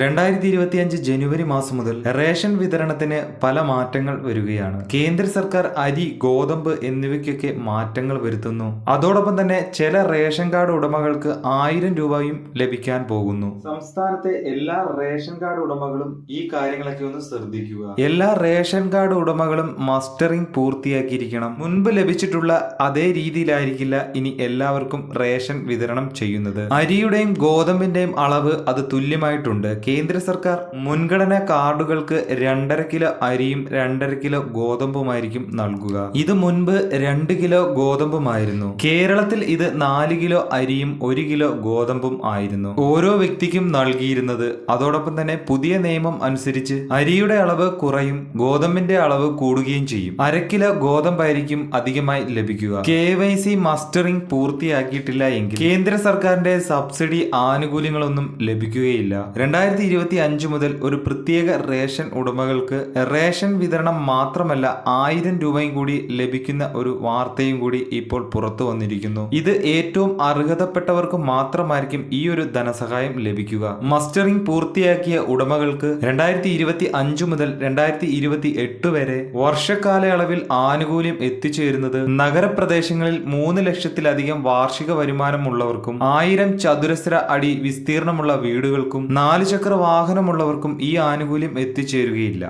രണ്ടായിരത്തി ഇരുപത്തിയഞ്ച് ജനുവരി മാസം മുതൽ റേഷൻ വിതരണത്തിന് പല മാറ്റങ്ങൾ വരികയാണ്. കേന്ദ്ര സർക്കാർ അരി ഗോതമ്പ് എന്നിവയ്ക്കൊക്കെ മാറ്റങ്ങൾ വരുത്തുന്നു. അതോടൊപ്പം തന്നെ ചില റേഷൻ കാർഡ് ഉടമകൾക്ക് ആയിരം രൂപയും ലഭിക്കാൻ പോകുന്നു. സംസ്ഥാനത്തെ എല്ലാ റേഷൻ കാർഡ് ഉടമകളും ഈ കാര്യങ്ങളൊക്കെ ഒന്ന് ശ്രദ്ധിക്കുക. എല്ലാ റേഷൻ കാർഡ് ഉടമകളും മസ്റ്ററിംഗ് പൂർത്തിയാക്കിയിരിക്കണം. മുൻപ് ലഭിച്ചിട്ടുള്ള അതേ രീതിയിലായിരിക്കില്ല ഇനി എല്ലാവർക്കും റേഷൻ വിതരണം ചെയ്യുന്നത്. അരിയുടെയും ഗോതമ്പിന്റെയും അളവ് അത് തുല്യമായിട്ടുണ്ട്. കേന്ദ്ര സർക്കാർ മുൻഗണനാ കാർഡുകൾക്ക് രണ്ടര കിലോ അരിയും രണ്ടര കിലോ ഗോതമ്പുമായിരിക്കും നൽകുക. ഇത് മുൻപ് രണ്ട് കിലോ ഗോതമ്പുമായിരുന്നു. കേരളത്തിൽ ഇത് നാല് കിലോ അരിയും ഒരു കിലോ ഗോതമ്പും ആയിരുന്നു. ഓരോ വ്യക്തിക്കും നൽകിയിരുന്നത് അതോടൊപ്പം തന്നെ പുതിയ നിയമം അനുസരിച്ച് അരിയുടെ അളവ് കുറയും ഗോതമ്പിന്റെ അളവ് കൂടുകയും ചെയ്യും. അര കിലോ ഗോതമ്പായിരിക്കും അധികമായി ലഭിക്കുക. കെ വൈ സി മസ്റ്ററിംഗ് പൂർത്തിയാക്കിയിട്ടില്ല എങ്കിൽ കേന്ദ്ര സർക്കാരിന്റെ സബ്സിഡി ആനുകൂല്യങ്ങളൊന്നും ലഭിക്കുകയില്ല. രണ്ടായിരത്തി ഇരുപത്തി അഞ്ച് മുതൽ ഒരു പ്രത്യേക റേഷൻ ഉടമകൾക്ക് റേഷൻ വിതരണം മാത്രമല്ല ആയിരം രൂപയും കൂടി ലഭിക്കുന്ന ഒരു വാർത്തയും കൂടി ഇപ്പോൾ പുറത്തു വന്നിരിക്കുന്നു. ഇത് ഏറ്റവും അർഹതപ്പെട്ടവർക്ക് മാത്രമായിരിക്കും ഈ ഒരു ധനസഹായം ലഭിക്കുക. മസ്റ്ററിംഗ് പൂർത്തിയാക്കിയ ഉടമകൾക്ക് രണ്ടായിരത്തി ഇരുപത്തി അഞ്ച് മുതൽ രണ്ടായിരത്തി ഇരുപത്തി എട്ട് വരെ വർഷക്കാലയളവിൽ ആനുകൂല്യം എത്തിച്ചേരുന്നത് നഗരപ്രദേശങ്ങളിൽ മൂന്ന് ലക്ഷത്തിലധികം വാർഷിക വരുമാനമുള്ളവർക്കും ആയിരം ചതുരശ്ര അടി വിസ്തീർണമുള്ള വീടുകൾക്കും നാല് ചക്ര വാഹനമുള്ളവർക്കും ഈ ആനുകൂല്യം എത്തിച്ചേരുകയില്ല